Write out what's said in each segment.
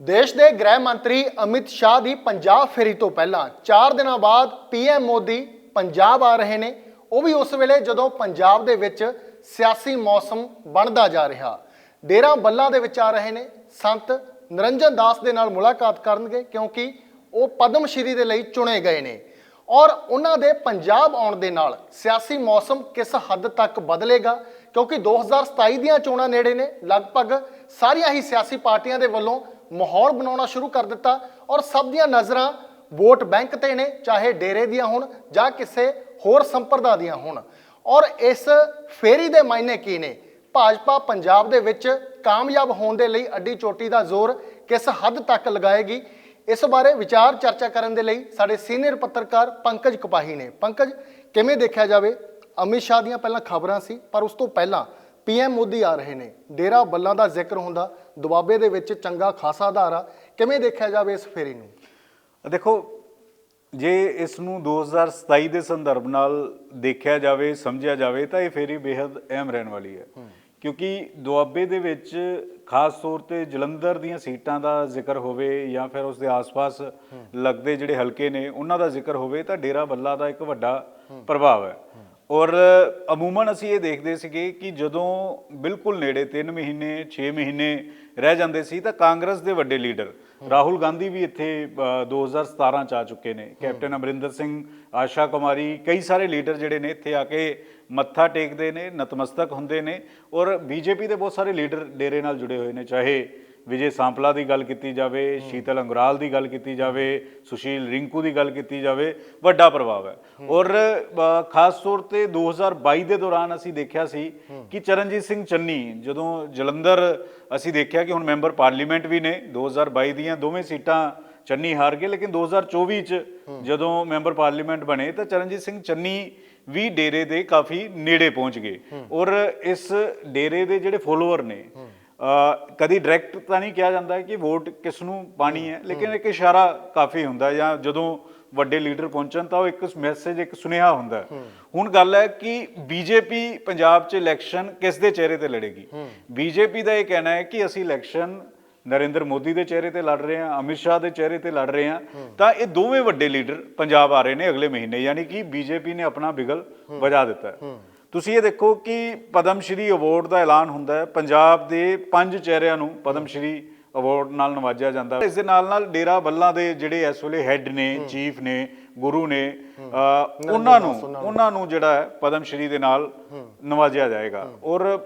ਦੇਸ਼ ਦੇ ਗ੍ਰਹਿ ਮੰਤਰੀ ਅਮਿਤ ਸ਼ਾਹ ਦੀ ਪੰਜਾਬ ਫੇਰੀ ਤੋਂ ਪਹਿਲਾਂ 4 ਦਿਨਾਂ ਬਾਅਦ ਪੀਐਮ ਮੋਦੀ ਪੰਜਾਬ ਆ ਰਹੇ ਨੇ। ਉਹ ਵੀ ਉਸ ਵੇਲੇ ਜਦੋਂ ਪੰਜਾਬ ਦੇ ਵਿੱਚ ਸਿਆਸੀ ਮੌਸਮ ਬਣਦਾ ਜਾ ਰਿਹਾ। ਡੇਰਾ ਬੱਲਾ ਦੇ ਵਿੱਚ ਆ ਰਹੇ ਨੇ। ਸੰਤ ਨਿਰੰਜਨ ਦਾਸ ਦੇ ਨਾਲ ਮੁਲਾਕਾਤ ਕਰਨਗੇ ਕਿਉਂਕਿ ਉਹ ਪਦਮ ਸ਼੍ਰੀ ਦੇ ਲਈ ਚੁਣੇ ਗਏ ਨੇ। ਔਰ ਉਹਨਾਂ ਦੇ ਪੰਜਾਬ ਆਉਣ ਦੇ ਨਾਲ ਸਿਆਸੀ ਮੌਸਮ ਕਿਸ ਹੱਦ ਤੱਕ ਬਦਲੇਗਾ? ਕਿਉਂਕਿ 2027 ਦੀਆਂ ਚੋਣਾਂ ਨੇੜੇ ਨੇ। ਲਗਭਗ ਸਾਰੀਆਂ ਹੀ ਸਿਆਸੀ ਪਾਰਟੀਆਂ ਦੇ ਵੱਲੋਂ ਮਾਹੌਲ ਬਣਾਉਣਾ ਸ਼ੁਰੂ ਕਰ ਦਿੱਤਾ ਔਰ ਸਭ ਦੀਆਂ ਨਜ਼ਰਾਂ ਵੋਟ ਬੈਂਕ ਤੇ ਨੇ, ਚਾਹੇ ਡੇਰੇ ਦੀਆਂ ਹੋਣ ਜਾਂ ਕਿਸੇ ਹੋਰ ਸੰਪਰਦਾ ਦੀਆਂ ਹੋਣ। ਔਰ ਇਸ ਫੇਰੀ ਦੇ ਮਾਇਨੇ ਕੀ ਨੇ? ਭਾਜਪਾ ਪੰਜਾਬ ਦੇ ਵਿੱਚ ਕਾਮਯਾਬ ਹੋਣ ਦੇ ਲਈ ਅੱਡੀ ਚੋਟੀ ਦਾ ਜ਼ੋਰ ਕਿਸ ਹੱਦ ਤੱਕ ਲਗਾਏਗੀ? ਇਸ ਬਾਰੇ ਵਿਚਾਰ ਚਰਚਾ ਕਰਨ ਦੇ ਲਈ ਸਾਡੇ ਸੀਨੀਅਰ ਪੱਤਰਕਾਰ ਪੰਕਜ ਕਪਾਹੀ ਨੇ। ਪੰਕਜ, ਕਿਵੇਂ ਦੇਖਿਆ ਜਾਵੇ? ਅਮਿਤ ਸ਼ਾਹ ਦੀਆਂ ਪਹਿਲਾਂ ਖਬਰਾਂ ਸੀ, ਪਰ ਉਸ ਤੋਂ ਪਹਿਲਾਂ ਪੀਐਮ ਮੋਦੀ ਆ ਰਹੇ ਨੇ। ਡੇਰਾ ਬੱਲਾਂ ਦਾ ਜ਼ਿਕਰ ਹੁੰਦਾ ਦੁਆਬੇ ਦੇ ਵਿੱਚ ਚੰਗਾ ਖਾਸਾ ਆਧਾਰ ਆ। ਕਿਵੇਂ ਦੇਖਿਆ ਜਾਵੇ ਇਸ ਫੇਰੀ ਨੂੰ? ਦੇਖੋ ਜੇ ਇਸ ਨੂੰ 2027 ਦੇ ਸੰਦਰਭ ਨਾਲ ਦੇਖਿਆ ਜਾਵੇ ਸਮਝਿਆ ਜਾਵੇ ਤਾਂ ਇਹ ਫੇਰੀ ਬੇहद ਅਹਿਮ ਰਹਿਣ ਵਾਲੀ ਹੈ। ਕਿਉਂਕਿ ਦੁਆਬੇ ਦੇ ਵਿੱਚ ਖਾਸ ਤੌਰ ਤੇ ਜਲੰਧਰ ਦੀਆਂ ਸੀਟਾਂ ਦਾ ਜ਼ਿਕਰ ਹੋਵੇ ਜਾਂ ਫਿਰ ਉਸ ਦੇ ਆਸ-ਪਾਸ ਲੱਗਦੇ ਜਿਹੜੇ ਹਲਕੇ ਨੇ ਉਹਨਾਂ ਦਾ ਜ਼ਿਕਰ ਹੋਵੇ ਤਾਂ ਡੇਰਾ ਬੱਲਾ ਦਾ ਇੱਕ ਵੱਡਾ ਪ੍ਰਭਾਵ ਹੈ। ਔਰ ਅਮੂਮਨ ਅਸੀਂ ਇਹ ਦੇਖਦੇ ਸੀਗੇ ਕਿ ਜਦੋਂ ਬਿਲਕੁਲ ਨੇੜੇ 3 ਮਹੀਨੇ 6 ਮਹੀਨੇ ਰਹਿ ਜਾਂਦੇ ਸੀ ਤਾਂ ਕਾਂਗਰਸ ਦੇ ਵੱਡੇ ਲੀਡਰ ਰਾਹੁਲ ਗਾਂਧੀ ਵੀ ਇੱਥੇ ਅ, 2017 ਚ ਆ ਚੁੱਕੇ ਨੇ। ਕੈਪਟਨ ਅਮਰਿੰਦਰ ਸਿੰਘ ਆਸ਼ਾ ਕੁਮਾਰੀ ਕਈ ਸਾਰੇ ਲੀਡਰ ਜਿਹੜੇ ਨੇ ਇੱਥੇ ਆ ਕੇ ਮੱਥਾ ਟੇਕਦੇ ਨੇ ਨਤਮਸਤਕ ਹੁੰਦੇ ਨੇ ਔਰ ਬੀਜੇਪੀ ਦੇ ਬਹੁਤ ਸਾਰੇ ਲੀਡਰ ਡੇਰੇ ਨਾਲ ਜੁੜੇ ਹੋਏ ਨੇ ਚਾਹੇ ਵਿਜੇ ਸਾਂਪਲਾ ਦੀ ਗੱਲ ਕੀਤੀ ਜਾਵੇ ਸ਼ੀਤਲ ਅੰਗਰਾਲ ਦੀ ਗੱਲ ਕੀਤੀ ਜਾਵੇ ਸੁਸ਼ੀਲ ਰਿੰਕੂ ਦੀ ਗੱਲ ਕੀਤੀ ਜਾਵੇ ਵੱਡਾ ਪ੍ਰਭਾਵ ਹੈ। ਔਰ ਖਾਸ ਤੌਰ ਤੇ 2022 ਦੇ ਦੌਰਾਨ ਅਸੀਂ ਦੇਖਿਆ ਸੀ ਕਿ ਚਰਨਜੀਤ ਸਿੰਘ ਚੰਨੀ ਜਦੋਂ ਜਲੰਧਰ ਅਸੀਂ ਦੇਖਿਆ ਕਿ ਹੁਣ ਮੈਂਬਰ ਪਾਰਲੀਮੈਂਟ ਵੀ ਨੇ 2022 ਦੀਆਂ ਦੋਵੇਂ ਸੀਟਾਂ ਚੰਨੀ ਹਾਰ ਗਏ ਲੇਕਿਨ 2024 ਚ ਜਦੋਂ ਮੈਂਬਰ ਪਾਰਲੀਮੈਂਟ ਬਣੇ ਤਾਂ ਚਰਨਜੀਤ ਸਿੰਘ ਚੰਨੀ ਵੀ ਡੇਰੇ ਦੇ ਕਾਫੀ ਨੇੜੇ ਪਹੁੰਚ ਗਏ। ਔਰ ਇਸ ਡੇਰੇ ਦੇ ਜਿਹੜੇ ਫੋਲੋਅਰ ਨੇ ਕਦੀ ਡਾਇਰੈਕਟ ਤਾਂ ਨਹੀਂ ਕਿਹਾ ਜਾਂਦਾ ਕਿ ਵੋਟ ਕਿਸ ਨੂੰ ਪਾਣੀ ਹੈ ਲੇਕਿਨ ਇੱਕ ਇਸ਼ਾਰਾ ਕਾਫੀ ਹੁੰਦਾ ਜਾਂ ਜਦੋਂ ਵੱਡੇ ਲੀਡਰ ਪਹੁੰਚਣ ਤਾਂ ਉਹ ਇੱਕ ਮੈਸੇਜ ਇੱਕ ਸੁਨੇਹਾ ਹੁੰਦਾ। ਹੁਣ ਗੱਲ ਹੈ ਕਿ ਬੀਜੇਪੀ ਪੰਜਾਬ 'ਚ ਇਲੈਕਸ਼ਨ ਕਿਸ ਦੇ ਚਿਹਰੇ ਤੇ ਲੜੇਗੀ? ਬੀਜੇਪੀ ਦਾ ਇਹ ਕਹਿਣਾ ਹੈ ਕਿ ਅਸੀਂ ਇਲੈਕਸ਼ਨ ਨਰਿੰਦਰ ਮੋਦੀ ਦੇ ਚਿਹਰੇ ਤੇ ਲੜ ਰਹੇ ਹਾਂ ਅਮਿਤ ਸ਼ਾਹ ਦੇ ਚਿਹਰੇ ਤੇ ਲੜ ਰਹੇ ਹਾਂ ਤਾਂ ਇਹ ਦੋਵੇਂ ਵੱਡੇ ਲੀਡਰ ਪੰਜਾਬ ਆ ਰਹੇ ਨੇ ਅਗਲੇ ਮਹੀਨੇ ਯਾਨੀ ਕਿ ਬੀਜੇਪੀ ਨੇ ਆਪਣਾ ਬਿਗਲ ਵਜਾ ਦਿੱਤਾ ਹੈ। ਤੁਸੀਂ ਇਹ ਦੇਖੋ ਕਿ ਪਦਮ ਸ਼੍ਰੀ ਅਵਾਰਡ ਦਾ ਐਲਾਨ ਹੁੰਦਾ ਹੈ। ਪੰਜਾਬ ਦੇ ਪੰਜ ਚਿਹਰਿਆਂ ਨੂੰ ਪਦਮ ਸ਼੍ਰੀ ਅਵਾਰਡ ਨਾਲ ਨਵਾਜਿਆ ਜਾਂਦਾ ਇਸ ਦੇ ਨਾਲ ਨਾਲ ਡੇਰਾ ਬੱਲਾ ਦੇ ਜਿਹੜੇ ਇਸ ਵੇਲੇ ਹੈੱਡ ਨੇ ਚੀਫ ਨੇ ਗੁਰੂ ਨੇ ਉਹਨਾਂ ਨੂੰ ਉਹਨਾਂ ਨੂੰ। ਜਿਹੜਾ ਹੈ ਪਦਮ ਸ਼੍ਰੀ ਦੇ ਨਾਲ ਨਵਾਜਿਆ ਜਾਏਗਾ। ਔਰ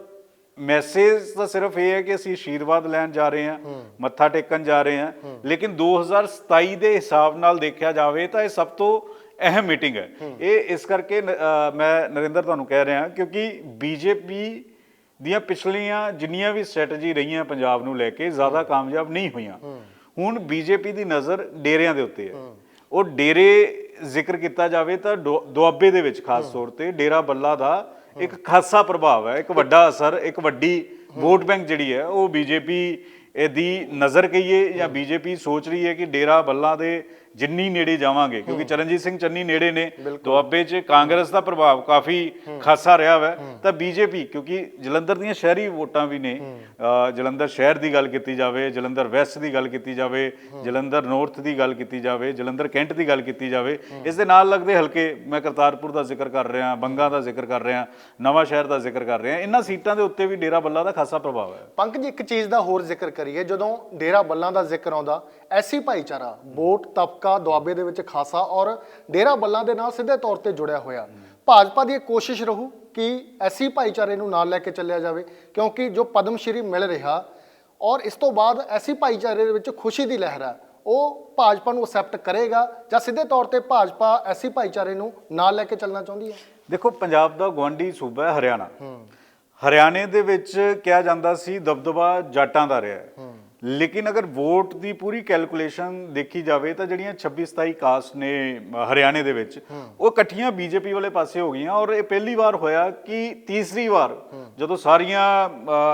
ਮੈਸੇਜ ਤਾਂ ਸਿਰਫ ਇਹ ਹੈ ਕਿ ਅਸੀਂ ਆਸ਼ੀਰਵਾਦ ਲੈਣ ਜਾ ਰਹੇ ਹਾਂ ਮੱਥਾ ਟੇਕਣ ਜਾ ਰਹੇ ਹਾਂ। ਲੇਕਿਨ 2027 ਦੇ ਹਿਸਾਬ ਨਾਲ ਦੇਖਿਆ ਜਾਵੇ ਤਾਂ ਇਹ ਸਭ ਤੋਂ ਅਹਿਮ ਮੀਟਿੰਗ ਹੈ। ਇਹ ਇਸ ਕਰਕੇ ਨ- ਅ, ਮੈਂ ਨਰਿੰਦਰ ਤੁਹਾਨੂੰ ਕਹਿ ਰਿਹਾ ਕਿਉਂਕਿ ਬੀਜੇਪੀ ਦੀਆਂ ਪਿਛਲੀਆਂ ਜਿੰਨੀਆਂ ਵੀ ਸਟ੍ਰੈਟਜੀ ਰਹੀਆਂ ਪੰਜਾਬ ਨੂੰ ਲੈ ਕੇ ਜ਼ਿਆਦਾ ਕਾਮਯਾਬ ਨਹੀਂ ਹੋਈਆਂ। ਹੁਣ ਬੀਜੇਪੀ ਦੀ ਨਜ਼ਰ ਡੇਰਿਆਂ ਦੇ ਉੱਤੇ ਹੈ। ਉਹ ਡੇਰੇ ਜ਼ਿਕਰ ਕੀਤਾ ਜਾਵੇ ਤਾਂ ਦੁ- ਦੁਆਬੇ ਦੇ ਵਿੱਚ ਖਾਸ ਤੌਰ ਤੇ ਡੇਰਾ ਬੱਲਾ ਦਾ ਇੱਕ ਖਾਸਾ ਪ੍ਰਭਾਵ ਹੈ ਇੱਕ ਵੱਡਾ ਅਸਰ ਇੱਕ ਵੱਡੀ ਵੋਟ ਬੈਂਕ ਜਿਹੜੀ ਹੈ ਉਹ ਬੀਜੇਪੀ ਦੀ ਨਜ਼ਰ ਕਹੀਏ ਜਾਂ ਬੀਜੇਪੀ ਸੋਚ ਰਹੀ ਹੈ ਕਿ ਡੇਰਾ ਬੱਲਾ ਦੇ ਜਿੰਨੀ ਨੇੜੇ ਜਾਵਾਂਗੇ ਕਿਉਂਕਿ ਚਰਨਜੀਤ ਸਿੰਘ ਚੰਨੀ ਨੇੜੇ ਨੇ ਦੁਆਬੇ 'ਚ ਕਾਂਗਰਸ ਦਾ ਪ੍ਰਭਾਵ ਕਾਫੀ ਖਾਸਾ ਰਿਹਾ ਹੈ ਤਾਂ ਬੀਜੇਪੀ ਕਿਉਂਕਿ ਜਲੰਧਰ ਦੀਆਂ ਸ਼ਹਿਰੀ ਵੋਟਾਂ ਵੀ ਨੇ ਜਲੰਧਰ ਸ਼ਹਿਰ ਦੀ ਗੱਲ ਕੀਤੀ ਜਾਵੇ ਜਲੰਧਰ ਵੈਸਟ ਦੀ ਗੱਲ ਕੀਤੀ ਜਾਵੇ ਜਲੰਧਰ ਨਾਰਥ ਦੀ ਗੱਲ ਕੀਤੀ ਜਾਵੇ ਜਲੰਧਰ ਕੈਂਟ ਦੀ ਗੱਲ ਕੀਤੀ ਜਾਵੇ ਇਸ ਦੇ ਨਾਲ ਲੱਗਦੇ ਹਲਕੇ ਮੈਂ ਕਰਤਾਰਪੁਰ ਦਾ ਜ਼ਿਕਰ ਕਰ ਰਿਹਾ ਬੰਗਾ ਦਾ ਜ਼ਿਕਰ ਕਰ ਰਿਹਾ ਨਵਾਂ ਸ਼ਹਿਰ ਦਾ ਜ਼ਿਕਰ ਕਰ ਰਿਹਾ ਇਹਨਾਂ ਸੀਟਾਂ ਦੇ ਉੱਤੇ ਵੀ ਡੇਰਾ ਬੱਲਾ ਦਾ ਖਾਸਾ ਪ੍ਰਭਾਵ ਹੈ। ਪੰਕਜ ਇੱਕ ਚੀਜ਼ ਦਾ ਹੋਰ ਜ਼ਿਕਰ ਕਰੀਏ ਜਦੋਂ ਡੇਰਾ ਬੱਲਾਂ ਦਾ ਜ਼ਿਕਰ ਆਉਂਦਾ ਐਸੀ ਭਾਈਚਾਰਾ ਵੋਟ ਤਬਕਾ ਦੁਆਬੇ ਦੇ ਵਿੱਚ ਖਾਸਾ ਔਰ ਡੇਰਾ ਬੱਲਾਂ ਦੇ ਨਾਲ ਸਿੱਧੇ ਤੌਰ ਤੇ ਜੁੜਿਆ ਹੋਇਆ। ਭਾਜਪਾ ਦੀ ਇਹ ਕੋਸ਼ਿਸ਼ ਰਹੂ ਕਿ ਐਸੀ ਭਾਈਚਾਰੇ ਨੂੰ ਨਾਲ ਲੈ ਕੇ ਚੱਲਿਆ ਜਾਵੇ ਕਿਉਂਕਿ ਜੋ ਪਦਮ ਸ਼੍ਰੀ ਮਿਲ ਰਿਹਾ ਔਰ ਇਸ ਤੋਂ ਬਾਅਦ ਐਸੀ ਭਾਈਚਾਰੇ ਦੇ ਵਿੱਚ ਖੁਸ਼ੀ ਦੀ ਲਹਿਰ ਹੈ ਉਹ ਭਾਜਪਾ ਨੂੰ ਅਸੈਪਟ ਕਰੇਗਾ ਜਾਂ ਸਿੱਧੇ ਤੌਰ ਤੇ ਭਾਜਪਾ ਐਸੀ ਭਾਈਚਾਰੇ ਨੂੰ ਨਾਲ ਲੈ ਕੇ ਚੱਲਣਾ ਚਾਹੁੰਦੀ ਹੈ? ਦੇਖੋ ਪੰਜਾਬ ਦਾ ਗਵਾਂਢੀ ਸੂਬਾ ਹੈ ਹਰਿਆਣਾ। ਹਰਿਆਣੇ ਦੇ ਵਿੱਚ ਕਿਹਾ ਜਾਂਦਾ ਸੀ ਦਬਦਬਾ ਜਾਟਾਂ ਦਾ ਰਿਹਾ ਹੈ। ਲੇਕਿਨ ਅਗਰ ਵੋਟ ਦੀ ਪੂਰੀ ਕੈਲਕੂਲੇਸ਼ਨ ਦੇਖੀ ਜਾਵੇ ਤਾਂ ਜਿਹੜੀਆਂ 26 27 ਕਾਸਟ ਨੇ ਹਰਿਆਣੇ ਦੇ ਵਿੱਚ ਉਹ ਇਕੱਠੀਆਂ ਬੀਜੇਪੀ ਵਾਲੇ ਪਾਸੇ ਹੋ ਗਈਆਂ ਔਰ ਇਹ ਪਹਿਲੀ ਵਾਰ ਹੋਇਆ ਕਿ ਤੀਸਰੀ ਵਾਰ ਜਦੋਂ ਸਾਰੀਆਂ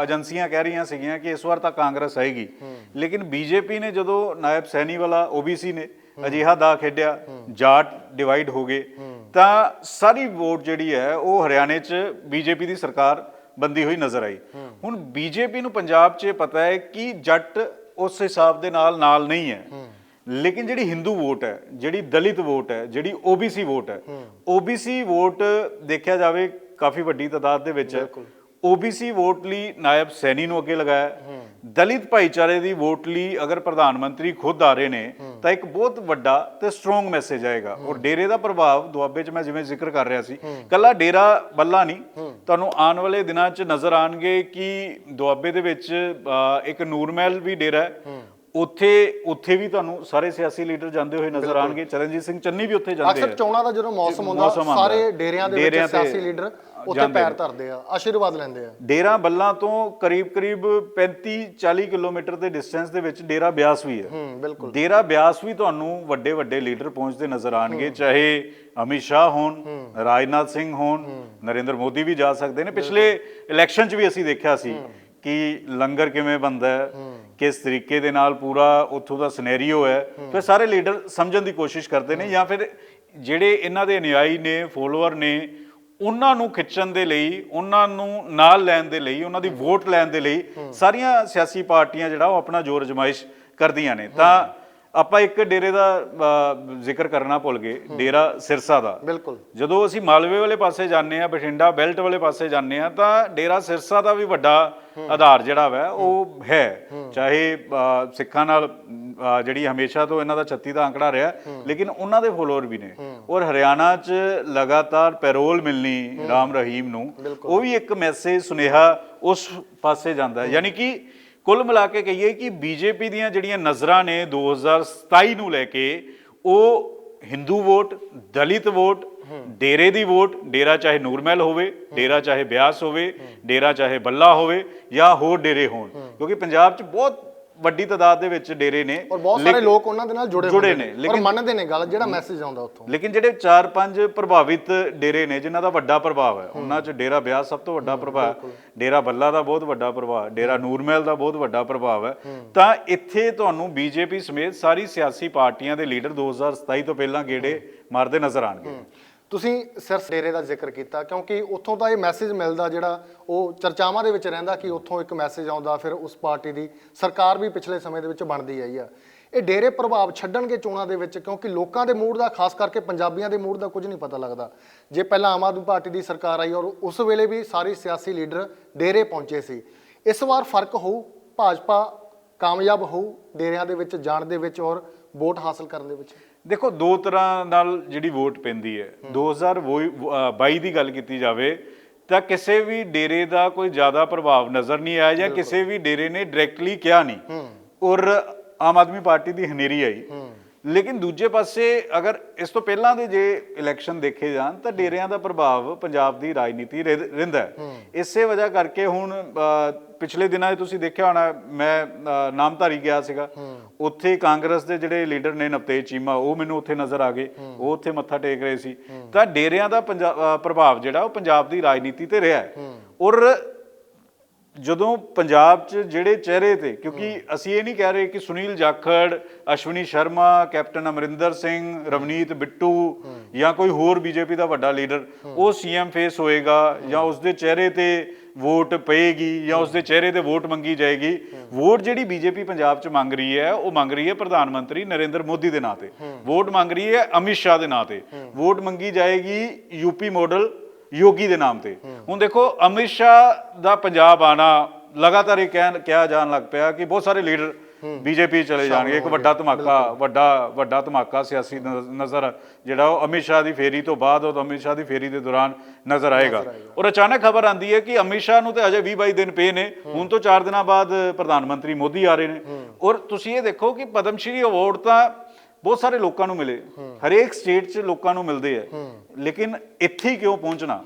ਏਜੰਸੀਆਂ ਕਹਿ ਰਹੀਆਂ ਸੀਗੀਆਂ ਕਿ ਇਸ ਵਾਰ ਤਾਂ ਕਾਂਗਰਸ ਆਏਗੀ। ਲੇਕਿਨ ਬੀਜੇਪੀ ਨੇ ਜਦੋਂ ਨਾਇਬ ਸੈਣੀ ਵਾਲਾ ਓਬੀਸੀ ਨੇ ਅਜਿਹਾ ਦਾ ਖੇਡਿਆ ਜਾਟ ਡਿਵਾਈਡ ਹੋ ਗਏ ਤਾਂ ਸਾਰੀ ਵੋਟ ਜਿਹੜੀ ਹੈ ਉਹ ਹਰਿਆਣੇ 'ਚ ਬੀਜੇਪੀ ਦੀ ਸਰਕਾਰ ਬੰਦੀ ਹੋਈ ਨਜ਼ਰ ਆਈ। ਹੁਣ ਬੀਜੇਪੀ ਨੂੰ ਪੰਜਾਬ 'ਚ ਪਤਾ ਹੈ ਕਿ ਜੱਟ ਉਸ ਹਿਸਾਬ ਦੇ ਨਾਲ ਨਾਲ ਨਹੀਂ ਹੈ। ਲੇਕਿਨ ਜਿਹੜੀ ਹਿੰਦੂ ਵੋਟ ਹੈ ਜਿਹੜੀ ਦਲਿਤ ਵੋਟ ਹੈ ਜਿਹੜੀ OBC ਵੋਟ ਹੈ OBC ਵੋਟ ਦੇਖਿਆ ਜਾਵੇ ਕਾਫੀ ਵੱਡੀ ਤਾਦਾਦ ਦੇ ਵਿੱਚ ਹੈ। OBC ਵੋਟ ਲਈ ਨਾਇਬ ਸੈਣੀ ਨੂੰ ਅੱਗੇ ਲਗਾਇਆ। ਦਲਿਤ ਭਾਈਚਾਰੇ ਦੀ ਵੋਟ ਲਈ ਅਗਰ ਪ੍ਰਧਾਨ ਮੰਤਰੀ ਖੁਦ ਆ ਰਹੇ ਨੇ ਤਾਂ ਇੱਕ ਬਹੁਤ ਵੱਡਾ ਤੇ ਸਟਰੋਂਗ ਮੈਸੇਜ ਆਏਗਾ। ਔਰ ਡੇਰੇ ਦਾ ਪ੍ਰਭਾਵ ਦੁਆਬੇ 'ਚ ਮੈਂ ਜਿਵੇਂ ਜ਼ਿਕਰ ਕਰ ਰਿਹਾ ਸੀ ਕੱਲਾ ਡੇਰਾ ਬੱਲਾ ਨਹੀਂ ਤੁਹਾਨੂੰ ਆਉਣ ਵਾਲੇ ਦਿਨਾਂ 'ਚ ਨਜ਼ਰ ਆਣਗੇ ਕਿ ਦੁਆਬੇ ਦੇ ਵਿੱਚ ਇੱਕ ਨੂਰਮਹਿਲ ਵੀ ਡੇਰਾ ਹੈ। ਉੱਥੇ ਉੱਥੇ ਵੀ ਤੁਹਾਨੂੰ ਸਾਰੇ ਸਿਆਸੀ ਲੀਡਰ ਜਾਂਦੇ ਹੋਏ ਨਜ਼ਰ ਆਣਗੇ ਚਰਨਜੀਤ ਸਿੰਘ ਚੰਨੀ ਵੀ ਉੱਥੇ ਜਾਂਦੇ ਅਕਸਰ ਆ। ਚੋਣਾਂ ਦਾ ਜਦੋਂ ਮੌਸਮ ਹੁੰਦਾ ਸਾਰੇ। ਡੇਰਿਆਂ ਦੇ ਵਿੱਚ ਸਿਆਸੀ ਲੀਡਰ ਉੱਥੇ ਜਾਂਦੇ ਪੈਰ ਨੇ। ਧਰਦੇ ਆ ਆਸ਼ੀਰਵਾਦ ਲੈਂਦੇ ਆ। ਡੇਰਾ ਬੱਲਾ ਤੋਂ ਕਰੀਬ-ਕਰੀਬ 35-40 ਕਿਲੋਮੀਟਰ ਦੇ ਡਿਸਟੈਂਸ ਦੇ ਵਿੱਚ ਡੇਰਾ ਬਿਆਸ ਵੀ ਹੈ। ਹੂੰ ਬਿਲਕੁਲ। ਡੇਰਾ ਬਿਆਸ ਵੀ ਤੁਹਾਨੂੰ ਵੱਡੇ ਵੱਡੇ ਲੀਡਰ ਪਹੁੰਚਦੇ ਨਜ਼ਰ ਆਣਗੇ ਚਾਹੇ ਅਮਿਤ ਸ਼ਾਹ ਹੋਣ ਰਾਜਨਾਥ ਸਿੰਘ ਹੋਣ ਨਰਿੰਦਰ ਮੋਦੀ ਵੀ ਜਾ ਸਕਦੇ ਨੇ। ਪਿਛਲੇ ਇਲੈਕਸ਼ਨ 'ਚ ਵੀ ਅਸੀਂ ਦੇਖਿਆ ਸੀ ਕਿ ਲੰਗਰ ਕਿਵੇਂ ਬਣਦਾ ਹੈ ਕਿਸ ਤਰੀਕੇ ਦੇ ਨਾਲ ਪੂਰਾ ਉੱਥੋਂ ਦਾ ਸਿਨੈਰੀਓ ਹੈ। ਫਿਰ ਸਾਰੇ ਲੀਡਰ ਸਮਝਣ ਦੀ ਕੋਸ਼ਿਸ਼ ਕਰਦੇ ਨੇ ਜਾਂ ਫਿਰ ਜਿਹੜੇ ਇਹਨਾਂ ਦੇ ਅਨੁਯਾਈ ਨੇ ਫੋਲੋਅਰ ਨੇ ਉਹਨਾਂ ਨੂੰ ਖਿੱਚਣ ਦੇ ਲਈ ਉਹਨਾਂ ਨੂੰ ਨਾਲ ਲੈਣ ਦੇ ਲਈ ਉਹਨਾਂ ਦੀ ਵੋਟ ਲੈਣ ਦੇ ਲਈ ਸਾਰੀਆਂ ਸਿਆਸੀ ਪਾਰਟੀਆਂ ਜਿਹੜਾ ਉਹ ਆਪਣਾ ਜ਼ੋਰ ਅਜਮਾਇਸ਼ ਕਰਦੀਆਂ ਨੇ। ਤਾਂ ਆਪਾਂ ਇੱਕ ਡੇਰੇ ਦਾ ਜ਼ਿਕਰ ਕਰਨਾ ਭੁੱਲ ਗਏ ਡੇਰਾ ਸਿਰਸਾ ਦਾ। ਬਿਲਕੁਲ। ਜਦੋਂ ਅਸੀਂ ਮਾਲਵੇ ਵਾਲੇ ਪਾਸੇ ਜਾਂਦੇ ਆ ਬਠਿੰਡਾ ਬੈਲਟ ਵਾਲੇ ਪਾਸੇ ਜਾਂਦੇ ਆ ਤਾਂ ਡੇਰਾ ਸਿਰਸਾ ਦਾ ਵੀ ਵੱਡਾ ਆਧਾਰ ਜਿਹੜਾ ਵਾ ਉਹ ਹੈ। ਚਾਹੇ ਸਿੱਖਾਂ ਨਾਲ ਜਿਹੜੀ ਹਮੇਸ਼ਾ ਤੋਂ ਇਹਨਾਂ ਦਾ 36 ਦਾ ਅੰਕੜਾ ਰਿਹਾ ਲੇਕਿਨ ਉਹਨਾਂ ਦੇ ਫੋਲੋਅਰ ਵੀ ਨੇ। ਔਰ ਹਰਿਆਣਾ 'ਚ ਲਗਾਤਾਰ ਪੈਰੋਲ ਮਿਲਣੀ ਰਾਮ ਰਹੀਮ ਨੂੰ ਉਹ ਵੀ ਇੱਕ ਮੈਸੇਜ ਸੁਨੇਹਾ ਉਸ ਪਾਸੇ ਜਾਂਦਾ ਹੈ। ਯਾਨੀ ਕਿ ਕੁੱਲ ਮਿਲਾ ਕੇ ਕਹੀਏ ਕਿ ਬੀਜੇਪੀ ਦੀਆਂ ਜਿਹੜੀਆਂ ਨਜ਼ਰਾਂ ਨੇ 2027 ਨੂੰ ਲੈ ਕੇ ਉਹ ਹਿੰਦੂ ਵੋਟ ਦਲਿਤ ਵੋਟ ਡੇਰੇ ਦੀ ਵੋਟ ਡੇਰਾ ਚਾਹੇ ਨੂਰਮਹਿਲ ਹੋਵੇ ਡੇਰਾ ਚਾਹੇ ਬਿਆਸ ਹੋਵੇ ਡੇਰਾ ਚਾਹੇ ਬੱਲਾ ਹੋਵੇ ਜਾਂ ਹੋਰ ਡੇਰੇ ਹੋਣ। ਕਿਉਂਕਿ ਪੰਜਾਬ 'ਚ ਬਹੁਤ ਵੱਡੀ ਤਾਦਾਦ ਦੇ ਵਿੱਚ ਡੇਰੇ ਨੇ ਔਰ ਬਹੁਤ ਸਾਰੇ ਲੋਕ ਉਹਨਾਂ ਦੇ ਨਾਲ ਜੁੜੇ ਨੇ, ਲੇਕਿਨ- ਮੰਨਦੇ ਨੇ ਗੱਲ ਜਿਹੜਾ ਮੈਸੇਜ ਆਉਂਦਾ ਉੱਥੋਂ। ਲੇਕਿਨ ਜਿਹੜੇ 4-5 ਪ੍ਰਭਾਵਿਤ ਡੇਰੇ ਨੇ ਜਿਨ੍ਹਾਂ ਦਾ ਵੱਡਾ ਪ੍ਰਭਾਵ ਹੈ ਉਹਨਾਂ 'ਚ ਡੇਰਾ ਬਿਆਸ ਸਭ ਤੋਂ ਵੱਡਾ ਪ੍ਰਭਾਵ ਡੇਰਾ ਬੱਲਾ ਦਾ ਬਹੁਤ ਵੱਡਾ ਪ੍ਰਭਾਵ ਡੇਰਾ ਨੂਰਮਹਿਲ ਦਾ ਬਹੁਤ ਵੱਡਾ ਪ੍ਰਭਾਵ ਹੈ। ਤਾਂ ਇੱਥੇ ਤੁਹਾਨੂੰ ਬੀਜੇਪੀ ਸਮੇਤ ਸਾਰੀ ਸਿਆਸੀ ਪਾਰਟੀਆਂ ਦੇ ਲੀਡਰ 2027 ਤੋਂ ਪਹਿਲਾਂ ਗੇੜੇ ਮਾਰਦੇ ਨਜ਼ਰ ਆਣਗੇ ਤੁਸੀਂ ਸਿਰਫ ਡੇਰੇ ਦਾ ਜ਼ਿਕਰ ਕੀਤਾ, ਕਿਉਂਕਿ ਉੱਥੋਂ ਦਾ ਇਹ ਮੈਸੇਜ ਮਿਲਦਾ ਜਿਹੜਾ ਉਹ ਚਰਚਾਵਾਂ ਦੇ ਵਿੱਚ ਰਹਿੰਦਾ ਕਿ ਉੱਥੋਂ ਇੱਕ ਮੈਸੇਜ ਆਉਂਦਾ, ਫਿਰ ਉਸ ਪਾਰਟੀ ਦੀ ਸਰਕਾਰ ਵੀ ਪਿਛਲੇ ਸਮੇਂ ਦੇ ਵਿੱਚ ਬਣਦੀ ਆਈ ਆ। ਇਹ ਡੇਰੇ ਪ੍ਰਭਾਵ ਛੱਡਣਗੇ ਚੋਣਾਂ ਦੇ ਵਿੱਚ, ਕਿਉਂਕਿ ਲੋਕਾਂ ਦੇ ਮੂਡ ਦਾ, ਖਾਸ ਕਰਕੇ ਪੰਜਾਬੀਆਂ ਦੇ ਮੂਡ ਦਾ ਕੁਝ ਨਹੀਂ ਪਤਾ ਲੱਗਦਾ। ਜੇ ਪਹਿਲਾਂ ਆਮ ਆਦਮੀ ਪਾਰਟੀ ਦੀ ਸਰਕਾਰ ਆਈ ਔਰ ਉਸ ਵੇਲੇ ਵੀ ਸਾਰੇ ਸਿਆਸੀ ਲੀਡਰ ਡੇਰੇ ਪਹੁੰਚੇ ਸੀ, ਇਸ ਵਾਰ ਫ਼ਰਕ ਹੋਊ, ਭਾਜਪਾ ਕਾਮਯਾਬ ਹੋਊ ਡੇਰਿਆਂ ਦੇ ਵਿੱਚ, ਜਾਣ ਦੇ ਵਿੱਚ ਔਰ ਵੋਟ ਹਾਸਲ ਕਰਨ ਦੇ ਵਿੱਚ। ਦੇਖੋ ਦੋ ਤਰ੍ਹਾਂ ਨਾਲ ਜਿਹੜੀ ਵੋਟ ਪੈਂਦੀ ਹੈ 2022 ਦੀ ਗੱਲ ਕੀਤੀ ਜਾਵੇ ਤਾਂ ਕਿਸੇ ਵੀ ਡੇਰੇ ਦਾ ਕੋਈ ਜ਼ਿਆਦਾ ਪ੍ਰਭਾਵ ਨਜ਼ਰ ਨਹੀਂ ਆਇਆ ਜਾਂ ਕਿਸੇ ਵੀ ਡੇਰੇ ਨੇ ਡਾਇਰੈਕਟਲੀ ਕਿਹਾ ਨਹੀਂ। ਔਰ ਆਮ ਆਦਮੀ ਪਾਰਟੀ ਦੀ ਹਨੇਰੀ ਆਈ। ਲੇਕਿਨ ਦੂਜੇ ਪਾਸੇ ਅਗਰ ਇਸ ਤੋਂ ਪਹਿਲਾਂ ਦੇ ਜੇ ਇਲੈਕਸ਼ਨ ਦੇਖੇ ਜਾਣ ਤਾਂ ਡੇਰਿਆਂ ਦਾ ਪ੍ਰਭਾਵ ਪੰਜਾਬ ਦੀ ਰਾਜਨੀਤੀ ਰਹਿ- ਰਹਿੰਦਾ ਹੈ। ਇਸੇ ਵਜ੍ਹਾ ਕਰਕੇ ਹੁਣ ਪਿਛਲੇ ਦਿਨਾਂ 'ਚ ਤੁਸੀਂ ਦੇਖਿਆ ਹੋਣਾ ਮੈਂ ਨਾਮਧਾਰੀ ਗਿਆ ਸੀਗਾ। ਉੱਥੇ ਕਾਂਗਰਸ ਦੇ ਜਿਹੜੇ ਲੀਡਰ ਨੇ ਨਵਤੇਜ ਚੀਮਾ ਉਹ ਮੈਨੂੰ ਉੱਥੇ ਨਜ਼ਰ ਆ ਗਏ। ਉਹ ਉੱਥੇ ਮੱਥਾ ਟੇਕ ਰਹੇ ਸੀ। ਤਾਂ ਡੇਰਿਆਂ ਦਾ ਪ੍ਰਭਾਵ ਜਿਹੜਾ ਉਹ ਪੰਜਾਬ ਦੀ ਰਾਜਨੀਤੀ ਤੇ ਰਿਹਾ ਹੈ। ਔਰ ਜਦੋਂ ਪੰਜਾਬ 'ਚ ਜਿਹੜੇ ਚਿਹਰੇ ਤੇ ਕਿਉਂਕਿ ਅਸੀਂ ਇਹ ਨਹੀਂ ਕਹਿ ਰਹੇ ਕਿ ਸੁਨੀਲ ਜਾਖੜ ਅਸ਼ਵਨੀ ਸ਼ਰਮਾ ਕੈਪਟਨ ਅਮਰਿੰਦਰ ਸਿੰਘ ਰਵਨੀਤ ਬਿੱਟੂ ਜਾਂ ਕੋਈ ਹੋਰ ਬੀਜੇਪੀ ਦਾ ਵੱਡਾ ਲੀਡਰ ਉਹ ਸੀਐਮ ਫੇਸ ਹੋਏਗਾ ਜਾਂ ਉਸ ਦੇ ਚਿਹਰੇ ਤੇ ਵੋਟ ਪਏਗੀ ਜਾਂ ਉਸ ਦੇ ਚਿਹਰੇ ਤੇ ਵੋਟ ਮੰਗੀ ਜਾਏਗੀ ਵੋਟ ਜਿਹੜੀ ਬੀਜੇਪੀ ਪੰਜਾਬ 'ਚ ਮੰਗ ਰਹੀ ਹੈ ਉਹ ਮੰਗ ਰਹੀ ਹੈ ਪ੍ਰਧਾਨ ਮੰਤਰੀ ਨਰਿੰਦਰ ਮੋਦੀ ਦੇ ਨਾਂ ਤੇ। ਵੋਟ ਮੰਗ ਰਹੀ ਹੈ ਅਮਿਤ ਸ਼ਾਹ ਦੇ ਨਾਂ ਤੇ। ਵੋਟ ਮੰਗੀ ਜਾਏਗੀ ਯੂਪੀ ਮਾਡਲ ਯੋਗੀ ਦੇ ਨਾਮ ਤੇ। ਹੁਣ ਦੇਖੋ ਅਮਿਤ ਸ਼ਾਹ ਦਾ ਪੰਜਾਬ ਆਣਾ ਲਗਾਤਾਰ ਇਹ ਕਹਿਣ ਕਿਹਾ ਜਾਣ ਲੱਗ ਪਿਆ ਕਿ ਬਹੁਤ ਸਾਰੇ ਲੀਡਰ ਬੀਜੇਪੀ ਚਲੇ ਜਾਣਗੇ। ਇੱਕ ਵੱਡਾ ਧਮਾਕਾ ਵੱਡਾ ਵੱਡਾ ਧਮਾਕਾ ਸਿਆਸੀ ਨਜ਼ਰ ਜਿਹੜਾ ਉਹ ਅਮਿਤ ਸ਼ਾਹ ਦੀ ਫੇਰੀ ਤੋਂ ਬਾਅਦ ਉਹ ਅਮਿਤ ਸ਼ਾਹ ਦੀ ਫੇਰੀ ਦੇ ਦੌਰਾਨ ਨਜ਼ਰ ਆਏਗਾ। ਔਰ ਅਚਾਨਕ ਖਬਰ ਆਂਦੀ ਹੈ ਕਿ ਅਮਿਤ ਸ਼ਾਹ ਨੂੰ ਤੇ ਅਜੇ 20 22 ਦਿਨ ਪਏ ਨੇ। ਹੁਣ ਤੋਂ 4 ਦਿਨਾਂ ਬਾਅਦ ਪ੍ਰਧਾਨ ਮੰਤਰੀ ਮੋਦੀ ਆ ਰਹੇ ਨੇ। ਔਰ ਤੁਸੀਂ ਇਹ ਦੇਖੋ ਕਿ ਪਦਮ ਸ਼੍ਰੀ ਅਵਾਰਡ ਤਾਂ ਬਹੁਤ ਸਾਰੇ ਲੋਕਾਂ ਨੂੰ ਮਿਲੇ। ਹਰੇਕ ਸਟੇਟ 'ਚ ਲੋਕਾਂ ਨੂੰ ਮਿਲਦੇ ਆ। ਲੇਕਿਨ ਇੱਥੇ ਹੀ ਕਿਉਂ ਪਹੁੰਚਣਾ?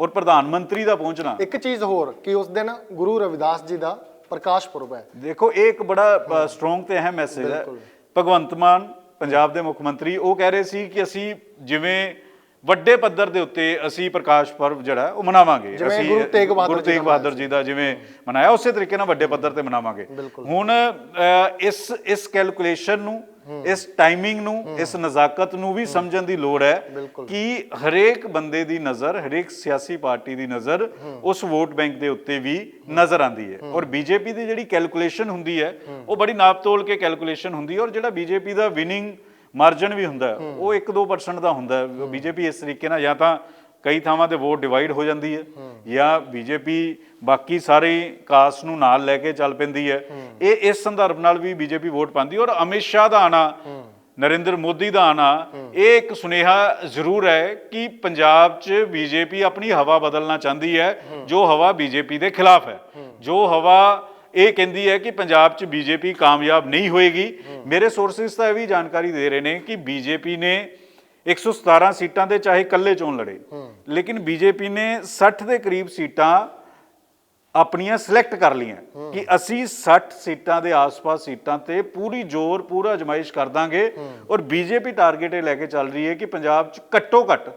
ਔਰ ਪ੍ਰਧਾਨ ਮੰਤਰੀ ਦਾ ਪਹੁੰਚਣਾ। ਇੱਕ ਚੀਜ਼ ਹੋਰ ਕਿ ਉਸ ਦਿਨ ਗੁਰੂ ਰਵਿਦਾਸ ਜੀ ਦਾ ਪ੍ਰਕਾਸ਼ ਪੁਰਬ ਹੈ। ਦੇਖੋ ਇਹ ਇੱਕ ਬੜਾ ਸਟਰੋਂਗ ਤੇ ਅਹਿਮ ਮੈਸੇਜ ਹੈ। ਭਗਵੰਤ ਮਾਨ ਪੰਜਾਬ ਦੇ ਮੁੱਖ ਮੰਤਰੀ ਉਹ ਕਹਿ ਰਹੇ ਸੀ ਕਿ ਅਸੀਂ ਜਿਵੇਂ ਵੱਡੇ ਪੱਧਰ ਦੇ ਉੱਤੇ ਅਸੀਂ ਪ੍ਰਕਾਸ਼ ਪਰਵ ਜਿਹੜਾ ਉਹ ਮਨਾਵਾਂਗੇ। ਜਿਵੇਂ ਗੁਰੂ ਤੇਗ ਬਹਾਦਰ ਗੁਰੂ ਜੀ ਤੇਗ ਦਾ ਬਹਾਦਰ ਜੀ ਦਾ ਜਿਵੇਂ ਮਨਾਇਆ ਉਸੇ ਤਰੀਕੇ ਨਾਲ ਵੱਡੇ ਪੱਧਰ ਤੇ ਮਨਾਵਾਂਗੇ। ਹੁਣ ਇਸ ਇਸ ਕੈਲਕੂਲੇਸ਼ਨ ਨੂੰ ਇਸ ਟਾਈਮਿੰਗ ਨੂੰ ਇਸ ਨਜ਼ਾਕਤ ਨੂੰ ਵੀ ਸਮਝਣ ਦੀ ਲੋੜ ਹੈ ਕਿ ਹਰੇਕ ਬੰਦੇ ਦੀ ਨਜ਼ਰ ਹਰੇਕ ਸਿਆਸੀ ਪਾਰਟੀ ਦੀ ਨਜ਼ਰ ਉਸ ਵੋਟ ਬੈਂਕ ਦੇ ਉੱਤੇ ਵੀ ਨਜ਼ਰ ਆਂਦੀ ਹੈ। ਔਰ ਬੀਜੇਪੀ ਦੀ ਜਿਹੜੀ ਕੈਲਕੂਲੇਸ਼ਨ ਹੁੰਦੀ ਹੈ ਉਹ ਬੜੀ ਨਾਪ ਤੋਲ ਕੇ ਕੈਲਕੂਲੇਸ਼ਨ ਹੁੰਦੀ ਹੈ ਔਰ ਜਿਹੜਾ ਬੀਜੇਪੀ ਦਾ ਵਿਨਿੰਗ ਮਾਰਜਨ ਵੀ ਹੁੰਦਾ ਉਹ 1-2% ਦਾ ਹੁੰਦਾ ਬੀਜੇਪੀ ਇਸ ਤਰੀਕੇ ਨਾਲ ਜਾਂ ਤਾਂ ਕਈ ਥਾਵਾਂ ਤੇ ਵੋਟ ਡਿਵਾਈਡ ਹੋ ਜਾਂਦੀ ਹੈ ਜਾਂ ਬੀਜੇਪੀ ਬਾਕੀ ਸਾਰੇ ਕਾਸਟ ਨੂੰ ਨਾਲ ਲੈ ਕੇ ਚੱਲ ਪੈਂਦੀ ਹੈ। ਇਹ ਇਸ ਸੰਦਰਭ ਨਾਲ ਵੀ ਬੀਜੇਪੀ ਵੋਟ ਪਾਉਂਦੀ ਔਰ ਅਮਿਤ ਸ਼ਾਹ ਦਾ ਆਣਾ ਨਰਿੰਦਰ ਮੋਦੀ ਦਾ ਆਣਾ ਇਹ ਇੱਕ ਸੁਨੇਹਾ ਜ਼ਰੂਰ ਹੈ ਕਿ ਪੰਜਾਬ 'ਚ ਬੀਜੇਪੀ ਆਪਣੀ ਹਵਾ ਬਦਲਣਾ ਚਾਹੁੰਦੀ ਹੈ। ਜੋ ਹਵਾ ਬੀਜੇਪੀ ਦੇ ਖਿਲਾਫ ਹੈ। ਜੋ ਹਵਾ ਇਹ ਕਹਿੰਦੀ ਹੈ ਕਿ ਪੰਜਾਬ 'ਚ ਬੀਜੇਪੀ ਕਾਮਯਾਬ ਨਹੀਂ ਹੋਏਗੀ। ਮੇਰੇ ਸੋਰਸਿਸ ਤਾਂ ਇਹ ਵੀ ਜਾਣਕਾਰੀ ਦੇ ਰਹੇ ਨੇ ਕਿ ਬੀਜੇਪੀ ਨੇ 117 ਸੀਟਾਂ ਦੇ ਚਾਹੇ ਇਕੱਲੇ ਚੋਣ ਲੜੇ। ਲੇਕਿਨ ਬੀਜੇਪੀ ਨੇ 60 ਦੇ ਕਰੀਬ ਸੀਟਾਂ ਆਪਣੀਆਂ ਸਿਲੈਕਟ ਕਰ ਲੀਆਂ ਕਿ ਅਸੀਂ 60 ਸੀਟਾਂ ਦੇ ਆਸ-ਪਾਸ ਸੀਟਾਂ ਤੇ ਪੂਰੀ ਜ਼ੋਰ ਪੂਰਾ ਅਜਮਾਇਸ਼ ਕਰ ਦਾਂਗੇ ਔਰ ਬੀਜੇਪੀ ਟਾਰਗੇਟ ਇਹ ਲੈ ਕੇ ਚੱਲ ਰਹੀ ਹੈ ਕਿ ਪੰਜਾਬ 'ਚ ਘੱਟੋ ਘੱਟ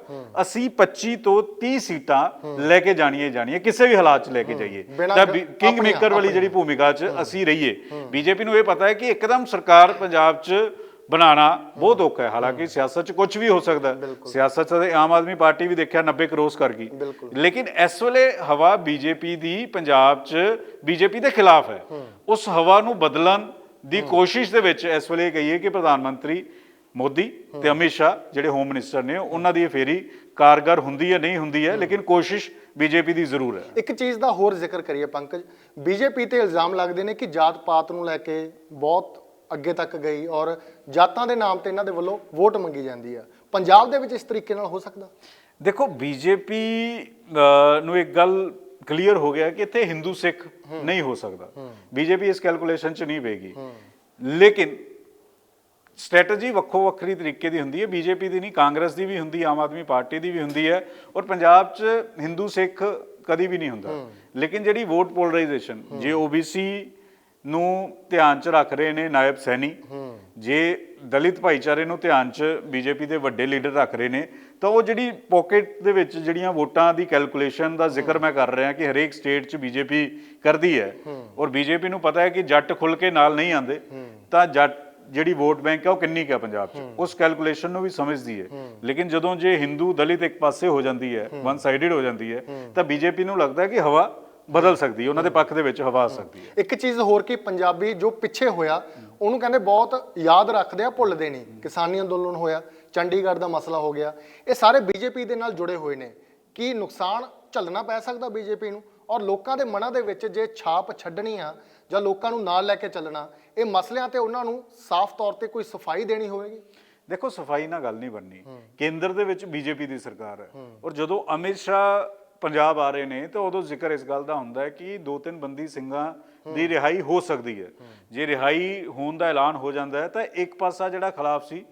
ਅਸੀਂ 25 ਤੋਂ 30 ਸੀਟਾਂ ਲੈ ਕੇ ਜਾਣੀਏ ਜਾਣੀਏ ਕਿਸੇ ਵੀ ਹਾਲਾਤ 'ਚ ਲੈ ਕੇ ਜਾਈਏ। ਤਾਂ ਕਿੰਗ ਮੇਕਰ ਵਾਲੀ ਜਿਹੜੀ ਭੂਮਿਕਾ 'ਚ ਅਸੀਂ ਰਹੀਏ। ਬੀਜੇਪੀ ਨੂੰ ਇਹ ਪਤਾ ਹੈ ਕਿ ਇੱਕਦਮ ਸਰਕਾਰ ਪੰਜਾਬ 'ਚ ਬਣਾਉਣਾ ਬਹੁਤ ਔਖਾ ਹੈ। ਹਾਲਾਂਕਿ ਸਿਆਸਤ 'ਚ ਕੁਝ ਵੀ ਹੋ ਸਕਦਾ ਸਿਆਸਤ 'ਚ ਆਮ ਆਦਮੀ ਪਾਰਟੀ ਵੀ ਦੇਖਿਆ 90 ਕਰੋਸ ਕਰ ਗਈ। ਲੇਕਿਨ ਇਸ ਵੇਲੇ ਹਵਾ ਬੀਜੇਪੀ ਦੀ ਪੰਜਾਬ 'ਚ ਬੀਜੇਪੀ ਦੇ ਖਿਲਾਫ ਹੈ। ਉਸ ਹਵਾ ਨੂੰ ਬਦਲਣ ਦੀ ਕੋਸ਼ਿਸ਼ ਦੇ ਵਿੱਚ ਇਸ ਵੇਲੇ ਕਹੀਏ ਕਿ ਪ੍ਰਧਾਨ ਮੰਤਰੀ ਮੋਦੀ ਤੇ ਅਮਿਤ ਸ਼ਾਹ ਜਿਹੜੇ ਹੋਮ ਮਿਨਿਸਟਰ ਨੇ ਉਹਨਾਂ ਦੀ ਇਹ ਫੇਰੀ ਕਾਰਗਰ ਹੁੰਦੀ ਹੈ ਨਹੀਂ ਹੁੰਦੀ ਹੈ ਲੇਕਿਨ ਕੋਸ਼ਿਸ਼ ਬੀਜੇਪੀ ਦੀ ਜ਼ਰੂਰ ਹੈ। ਇੱਕ ਚੀਜ਼ ਦਾ ਹੋਰ ਜ਼ਿਕਰ ਕਰੀਏ ਪੰਕਜ। ਬੀਜੇਪੀ ਤੇ ਇਲਜ਼ਾਮ ਲੱਗਦੇ ਨੇ ਕਿ ਜਾਤ ਪਾਤ ਨੂੰ ਲੈ ਕੇ ਬਹੁਤ ਅੱਗੇ ਤੱਕ ਗਈ ਔਰ ਜਾਤਾਂ ਦੇ ਨਾਮ ਤੇ ਇਹਨਾਂ ਦੇ ਵੱਲੋਂ ਵੋਟ ਮੰਗੀ ਜਾਂਦੀ ਆ। ਪੰਜਾਬ ਦੇ ਵਿੱਚ ਇਸ ਤਰੀਕੇ ਨਾਲ ਹੋ ਸਕਦਾ? ਦੇਖੋ ਬੀਜੇਪੀ ਨੂੰ ਇੱਕ ਗੱਲ ਕਲੀਅਰ ਹੋ ਗਿਆ ਕਿ ਇੱਥੇ ਹਿੰਦੂ ਸਿੱਖ ਨਹੀਂ ਹੋ ਸਕਦਾ। ਬੀਜੇਪੀ ਇਸ ਕੈਲਕੂਲੇਸ਼ਨ 'ਚ ਨਹੀਂ ਪਏਗੀ। ਲੇਕਿਨ ਸਟ੍ਰੈਟਜੀ ਵੱਖੋ ਵੱਖਰੀ ਤਰੀਕੇ ਦੀ ਹੁੰਦੀ ਹੈ। ਬੀਜੇਪੀ ਦੀ ਨਹੀਂ ਕਾਂਗਰਸ ਦੀ ਵੀ ਹੁੰਦੀ ਆਮ ਆਦਮੀ ਪਾਰਟੀ ਦੀ ਵੀ ਹੁੰਦੀ ਹੈ ਔਰ ਪੰਜਾਬ 'ਚ ਹਿੰਦੂ ਸਿੱਖ ਕਦੀ ਵੀ ਨਹੀਂ ਹੁੰਦਾ। ਲੇਕਿਨ ਜਿਹੜੀ ਵੋਟ ਪੋਲਰਾਈਜੇਸ਼ਨ ਜੇ ਓਬੀਸੀ ਨੂੰ ਧਿਆਨ 'ਚ ਰੱਖ ਰਹੇ ਨੇ ਨਾਇਬ ਸੈਣੀ ਜੇ ਦਲਿਤ ਭਾਈਚਾਰੇ ਨੂੰ ਧਿਆਨ 'ਚ ਬੀਜੇਪੀ ਦੇ ਵੱਡੇ ਲੀਡਰ ਰੱਖ ਰਹੇ ਨੇ ਤਾਂ ਉਹ ਜਿਹੜੀ ਪਾਕਟ ਦੇ ਵਿੱਚ ਜਿਹੜੀਆਂ ਵੋਟਾਂ ਦੀ ਕੈਲਕੂਲੇਸ਼ਨ ਦਾ ਜ਼ਿਕਰ ਮੈਂ ਕਰ ਰਿਹਾ ਕਿ ਹਰੇਕ ਸਟੇਟ 'ਚ ਬੀਜੇਪੀ ਕਰਦੀ ਹੈ। ਔਰ ਬੀਜੇਪੀ ਨੂੰ ਪਤਾ ਹੈ ਕਿ ਜੱਟ ਖੁੱਲ ਕੇ ਨਾਲ ਨਹੀਂ ਆਉਂਦੇ। ਤਾਂ ਜੱਟ ਜਿਹੜੀ ਵੋਟ ਬੈਂਕ ਹੈ ਉਹ ਕਿੰਨੀ ਕੁ ਹੈ ਪੰਜਾਬ 'ਚ? ਉਸ ਕੈਲਕੂਲੇਸ਼ਨ ਨੂੰ ਵੀ ਸਮਝਦੀ ਹੈ। ਲੇਕਿਨ ਜਦੋਂ ਜੇ ਹਿੰਦੂ ਦਲਿਤ ਇੱਕ ਪਾਸੇ ਹੋ ਜਾਂਦੀ ਹੈ ਵਨ ਸਾਈਡਡ ਹੋ ਜਾਂਦੀ ਹੈ। ਤਾਂ ਬੀਜੇਪੀ ਨੂੰ ਲੱਗਦਾ ਹੈ ਕਿ ਹਵਾ ਬਦਲ ਸਕਦੀ ਹੈ ਉਹਨਾਂ ਦੇ ਪੱਖ ਦੇ ਵਿੱਚ ਹਵਾ ਆ ਸਕਦੀ ਹੈ। ਇੱਕ ਚੀਜ਼ ਹੋਰ ਕਿ ਪੰਜਾਬੀ ਜੋ ਪਿੱਛੇ ਹੋਇਆ ਉਹਨੂੰ ਕਹਿੰਦੇ ਬਹੁਤ ਯਾਦ ਰੱਖਦੇ ਆ ਭੁੱਲਦੇ ਨਹੀਂ। ਕਿਸਾਨੀ ਅੰਦੋਲਨ ਹੋਇਆ ਚੰਡੀਗੜ੍ਹ ਦਾ ਮਸਲਾ ਹੋ ਗਿਆ ਇਹ ਸਾਰੇ ਬੀਜੇਪੀ ਦੇ ਨਾਲ ਜੁੜੇ ਹੋਏ ਨੇ। ਕੀ ਨੁਕਸਾਨ ਝੱਲਣਾ ਪੈ ਸਕਦਾ ਬੀਜੇਪੀ ਨੂੰ? ਔਰ ਲੋਕਾਂ ਦੇ ਮਨਾਂ ਦੇ ਵਿੱਚ ਜੇ ਛਾਪ ਛੱਡਣੀ ਆ ਜਾਂ ਲੋਕਾਂ ਨੂੰ ਨਾਲ ਲੈ ਕੇ ਚੱਲਣਾ ਇਹ ਮਸਲਿਆਂ ਤੇ ਉਹਨਾਂ ਨੂੰ ਸਾਫ਼ ਤੌਰ ਤੇ ਕੋਈ ਸਫ਼ਾਈ ਦੇਣੀ ਹੋਵੇਗੀ? ਦੇਖੋ ਸਫ਼ਾਈ ਨਾਲ ਗੱਲ ਨਹੀਂ ਬਣਨੀ। ਕੇਂਦਰ ਦੇ ਵਿੱਚ ਬੀਜੇਪੀ ਦੀ ਸਰਕਾਰ ਹੈ। ਔਰ ਜਦੋਂ ਅਮਿਤ ਸ਼ਾਹ ਪੰਜਾਬ ਆ ਰਹੇ ਨੇ, ਤਾਂ ਉਦੋਂ ਜ਼ਿਕਰ ਇਸ ਗੱਲ ਦਾ ਹੁੰਦਾ ਹੈ ਕਿ ਦੋ ਤਿੰਨ ਬੰਦੀ ਸਿੰਘਾਂ ਦੀ ਰਿਹਾਈ ਹੋ ਸਕਦੀ ਹੈ। ਜੇ ਰਿਹਾਈ ਹੋਣ ਦਾ ਐਲਾਨ ਹੋ ਜਾਂਦਾ ਹੈ, ਤਾਂ ਇੱਕ ਪਾਸਾ ਜਿਹੜਾ ਖਿਲਾਫ ਸੀ,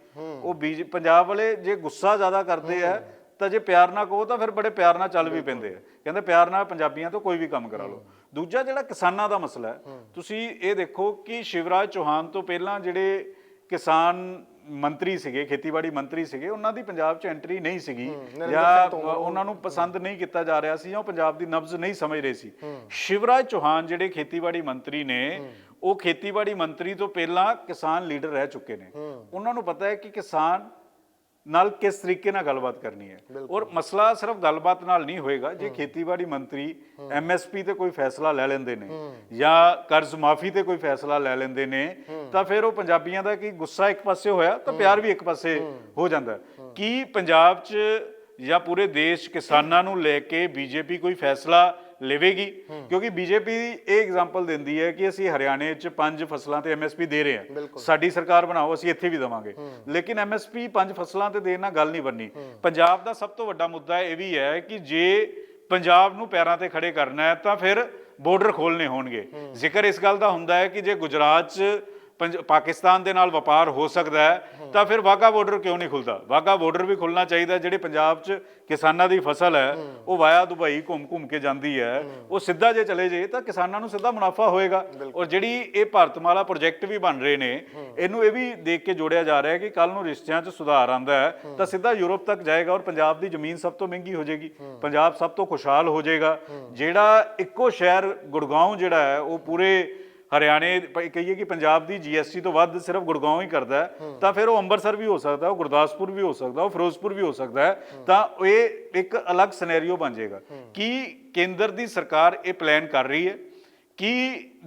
ਉਹ ਬੀਜ ਪੰਜਾਬ ਵਾਲੇ ਜੇ ਗੁੱਸਾ ਜ਼ਿਆਦਾ ਕਰਦੇ ਆ, ਤਾਂ ਜੇ ਪਿਆਰ ਨਾਲ ਕਹੋ, ਤਾਂ ਫਿਰ ਬੜੇ ਪਿਆਰ ਨਾਲ ਚੱਲ ਵੀ ਪੈਂਦੇ ਆ। ਕਹਿੰਦੇ ਪਿਆਰ ਨਾਲ ਪੰਜਾਬੀਆਂ ਤੋਂ ਕੋਈ ਵੀ ਕੰਮ ਕਰਾ ਲਓ। ਦੂਜਾ ਜਿਹੜਾ ਕਿਸਾਨਾਂ ਦਾ ਮਸਲਾ ਹੈ, ਤੁਸੀਂ ਇਹ ਦੇਖੋ ਕਿ ਸ਼ਿਵਰਾਜ ਚੌਹਾਨ ਤੋਂ ਪਹਿਲਾਂ ਜਿਹੜੇ ਕਿਸਾਨ ਮੰਤਰੀ ਸੀਗੇ ਖੇਤੀਬਾੜੀ ਮੰਤਰੀ ਸੀਗੇ ਉਹਨਾਂ ਦੀ ਪੰਜਾਬ 'ਚ ਐਂਟਰੀ ਨਹੀਂ ਸੀਗੀ ਜਾਂ ਉਹਨਾਂ ਨੂੰ ਪਸੰਦ ਨਹੀਂ ਕੀਤਾ ਜਾ ਰਿਹਾ ਸੀ ਜਾਂ ਉਹ ਪੰਜਾਬ ਦੀ ਨਬਜ਼ ਨਹੀਂ ਸਮਝ ਰਹੇ ਸੀ। ਸ਼ਿਵਰਾਜ ਚੌਹਾਨ ਜਿਹੜੇ ਖੇਤੀਬਾੜੀ ਮੰਤਰੀ ਨੇ ਉਹ ਖੇਤੀਬਾੜੀ ਮੰਤਰੀ ਤੋਂ ਪਹਿਲਾਂ ਕਿਸਾਨ ਲੀਡਰ ਰਹਿ ਚੁੱਕੇ ਨੇ। ਉਹਨਾਂ ਨੂੰ ਪਤਾ ਹੈ ਕਿ ਕਿਸਾਨ ਨਾਲ ਕਿਸ ਤਰੀਕੇ ਨਾਲ ਗੱਲਬਾਤ ਕਰਨੀ ਹੈ ਔਰ ਮਸਲਾ ਸਿਰਫ ਗੱਲਬਾਤ ਨਾਲ ਨਹੀਂ ਹੋਏਗਾ ਜੇ ਖੇਤੀਬਾੜੀ ਮੰਤਰੀ ਐਮਐਸਪੀ ਤੇ ਕੋਈ ਫੈਸਲਾ ਲੈ ਲੈਂਦੇ ਨੇ ਜਾਂ ਕਰਜ਼ ਮਾਫੀ ਤੇ ਕੋਈ ਫੈਸਲਾ ਲੈ ਲੈਂਦੇ ਨੇ ਤਾਂ ਫਿਰ ਉਹ ਪੰਜਾਬੀਆਂ ਦਾ ਕੀ ਗੁੱਸਾ ਇੱਕ ਪਾਸੇ ਹੋਇਆ ਤਾਂ ਪਿਆਰ ਵੀ ਇੱਕ ਪਾਸੇ ਹੋ ਜਾਂਦਾ। ਕੀ ਪੰਜਾਬ 'ਚ ਜਾਂ ਪੂਰੇ ਦੇਸ਼ ਕਿਸਾਨਾਂ ਨੂੰ ਲੈ ਕੇ ਬੀਜੇਪੀ ਕੋਈ ਫੈਸਲਾ ਲਵੇਗੀ। ਕਿਉਂਕਿ ਬੀਜੇਪੀ ਇਹ ਐਗਜ਼ਾਮਪਲ ਦਿੰਦੀ ਹੈ ਕਿ ਅਸੀਂ ਹਰਿਆਣੇ 'ਚ ਪੰਜ ਫਸਲਾਂ ਤੇ ਐਮਐਸਪੀ ਦੇ ਰਹੇ ਹਾਂ। ਸਾਡੀ ਸਰਕਾਰ ਬਣਾਓ ਅਸੀਂ ਇੱਥੇ ਵੀ ਦੇਵਾਂਗੇ। ਲੇਕਿਨ ਐਮਐਸਪੀ ਪੰਜ ਫਸਲਾਂ ਤੇ ਦੇਣ ਨਾਲ ਗੱਲ ਨਹੀਂ ਬਣਨੀ। ਪੰਜਾਬ ਦਾ ਸਭ ਤੋਂ ਵੱਡਾ ਮੁੱਦਾ ਇਹ ਵੀ ਹੈ ਕਿ ਜੇ ਪੰਜਾਬ ਨੂੰ ਪੈਰਾਂ ਤੇ ਖੜੇ ਕਰਨਾ ਹੈ ਤਾਂ ਫਿਰ ਬਾਰਡਰ ਖੋਲਨੇ ਹੋਣਗੇ। ਜ਼ਿਕਰ ਇਸ ਗੱਲ ਦਾ ਹੁੰਦਾ ਹੈ ਕਿ ਜੇ ਗੁਜਰਾਤ 'ਚ ਪਾਕਿਸਤਾਨ ਦੇ ਨਾਲ ਵਪਾਰ ਹੋ ਸਕਦਾ ਹੈ ਤਾਂ ਫਿਰ ਵਾਗਾ ਬਾਰਡਰ ਕਿਉਂ ਨਹੀਂ ਖੁੱਲਦਾ? ਵਾਗਾ ਬਾਰਡਰ ਵੀ ਖੁੱਲਣਾ ਚਾਹੀਦਾ ਜਿਹੜੇ ਪੰਜਾਬ 'ਚ ਕਿਸਾਨਾਂ ਦੀ ਫਸਲ ਹੈ ਉਹ ਵਾਇਆ ਦੁਬਈ ਘੁੰਮ ਘੁੰਮ ਕੇ ਜਾਂਦੀ ਹੈ ਉਹ ਸਿੱਧਾ ਜੇ ਚਲੇ ਜੇ ਤਾਂ ਕਿਸਾਨਾਂ ਨੂੰ ਸਿੱਧਾ ਮੁਨਾਫਾ ਹੋਏਗਾ। ਔਰ ਜਿਹੜੀ ਇਹ ਭਾਰਤਮਾਲਾ ਪ੍ਰੋਜੈਕਟ ਵੀ ਬਣ ਰਹੇ ਨੇ ਇਹਨੂੰ ਇਹ ਵੀ ਦੇਖ ਕੇ ਜੋੜਿਆ ਜਾ ਰਿਹਾ ਹੈ ਕਿ ਕੱਲ ਨੂੰ ਰਿਸ਼ਤਿਆਂ 'ਚ ਸੁਧਾਰ ਆਂਦਾ ਹੈ ਤਾਂ ਸਿੱਧਾ ਯੂਰਪ ਤੱਕ ਜਾਏਗਾ ਔਰ ਪੰਜਾਬ ਦੀ ਜ਼ਮੀਨ ਸਭ ਤੋਂ ਮਹਿੰਗੀ ਹੋ ਜਾਏਗੀ। ਪੰਜਾਬ ਸਭ ਤੋਂ ਖੁਸ਼ਹਾਲ ਹੋ ਜਾਏਗਾ। ਜਿਹੜਾ ਇੱਕੋ ਸ਼ਹਿਰ ਗੁੜਗਾਉਂ ਜਿਹੜਾ ਹੈ ਉਹ ਪੂਰੇ ਹਰਿਆਣੇ ਕਹੀਏ ਕਿ ਪੰਜਾਬ ਦੀ ਜੀਐਸਟੀ ਤੋਂ ਵੱਧ ਸਿਰਫ ਗੁੜਗਾਉਂ ਹੀ ਕਰਦਾ ਤਾਂ ਫਿਰ ਉਹ ਅੰਮ੍ਰਿਤਸਰ ਵੀ ਹੋ ਸਕਦਾ ਉਹ ਗੁਰਦਾਸਪੁਰ ਵੀ ਹੋ ਸਕਦਾ ਉਹ ਫਿਰੋਜ਼ਪੁਰ ਵੀ ਹੋ ਸਕਦਾ ਹੈ ਤਾਂ ਇਹ ਇੱਕ ਅਲੱਗ ਸਿਨੈਰੀਓ ਬਣ ਜਾਏਗਾ। ਕੀ ਕੇਂਦਰ ਦੀ ਸਰਕਾਰ ਇਹ ਪਲਾਨ ਕਰ ਰਹੀ ਹੈ? ਕੀ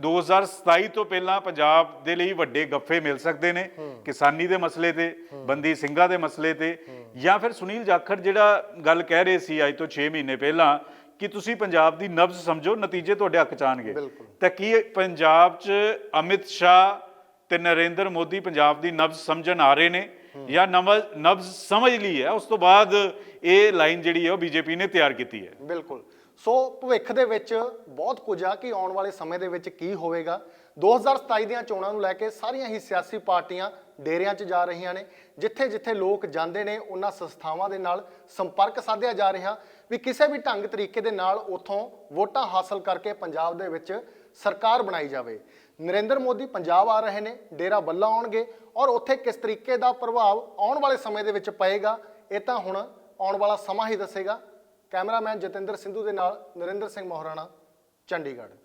2027 ਤੋਂ ਪਹਿਲਾਂ ਪੰਜਾਬ ਦੇ ਲਈ ਵੱਡੇ ਗੱਫੇ ਮਿਲ ਸਕਦੇ ਨੇ ਕਿਸਾਨੀ ਦੇ ਮਸਲੇ ਤੇ ਬੰਦੀ ਸਿੰਘਾਂ ਦੇ ਮਸਲੇ ਤੇ ਜਾਂ ਫਿਰ ਸੁਨੀਲ ਜਾਖੜ ਜਿਹੜਾ ਗੱਲ ਕਹਿ ਰਹੇ ਸੀ ਅੱਜ ਤੋਂ 6 ਮਹੀਨੇ ਪਹਿਲਾਂ ਕਿ ਤੁਸੀਂ ਪੰਜਾਬ ਦੀ ਨਬਜ਼ ਸਮਝੋ ਨਤੀਜੇ ਤੁਹਾਡੇ ਹੱਕ ਚ ਬਿਲਕੁਲ। ਤਾਂ ਕੀ ਪੰਜਾਬ 'ਚ ਅਮਿਤ ਸ਼ਾਹ ਤੇ ਨਰਿੰਦਰ ਮੋਦੀ ਪੰਜਾਬ ਦੀ ਨਬਜ਼ ਸਮਝਣ ਆ ਰਹੇ ਨੇ ਜਾਂ ਨਬਜ਼ ਨਬਜ਼ ਸਮਝ ਲਈ ਹੈ? ਉਸ ਤੋਂ ਬਾਅਦ ਇਹ ਲਾਈਨ ਜਿਹੜੀ ਹੈ ਉਹ ਬੀਜੇਪੀ ਨੇ ਤਿਆਰ ਕੀਤੀ ਹੈ। ਬਿਲਕੁਲ। ਸੋ ਭਵਿੱਖ ਦੇ ਵਿੱਚ ਬਹੁਤ ਕੁਝ ਆ ਕਿ ਆਉਣ ਵਾਲੇ ਸਮੇਂ ਦੇ ਵਿੱਚ ਕੀ ਹੋਵੇਗਾ। 2027 ਦੀਆਂ ਚੋਣਾਂ ਨੂੰ ਲੈ ਕੇ ਸਾਰੀਆਂ ਹੀ ਸਿਆਸੀ ਪਾਰਟੀਆਂ ਡੇਰਿਆਂ 'ਚ ਜਾ ਰਹੀਆਂ ਨੇ। ਜਿੱਥੇ ਜਿੱਥੇ ਲੋਕ ਜਾਂਦੇ ਨੇ ਉਹਨਾਂ ਸੰਸਥਾਵਾਂ ਦੇ ਨਾਲ ਸੰਪਰਕ ਸਾਧਿਆ ਜਾ ਰਿਹਾ। ਵੀ ਕਿਸੇ ਵੀ ਢੰਗ ਤਰੀਕੇ ਦੇ ਨਾਲ ਉਥੋਂ ਵੋਟਾਂ ਹਾਸਲ ਕਰਕੇ ਪੰਜਾਬ ਦੇ ਵਿੱਚ ਸਰਕਾਰ ਬਣਾਈ ਜਾਵੇ। ਨਰਿੰਦਰ ਮੋਦੀ ਪੰਜਾਬ ਆ ਰਹੇ ਨੇ, ਡੇਰਾ ਬੱਲਾ ਆਉਣਗੇ ਔਰ ਉੱਥੇ ਕਿਸ ਤਰੀਕੇ ਦਾ ਪ੍ਰਭਾਵ ਆਉਣ ਵਾਲੇ ਸਮੇਂ ਦੇ ਵਿੱਚ ਪਏਗਾ, ਇਹ ਤਾਂ ਹੁਣ ਆਉਣ ਵਾਲਾ ਸਮਾਂ ਹੀ ਦੱਸੇਗਾ। ਕੈਮਰਾਮੈਨ ਜਤਿੰਦਰ ਸਿੰਧੂ ਦੇ ਨਾਲ ਨਰਿੰਦਰ ਸਿੰਘ ਮੋਹਰਾਣਾ, ਚੰਡੀਗੜ੍ਹ।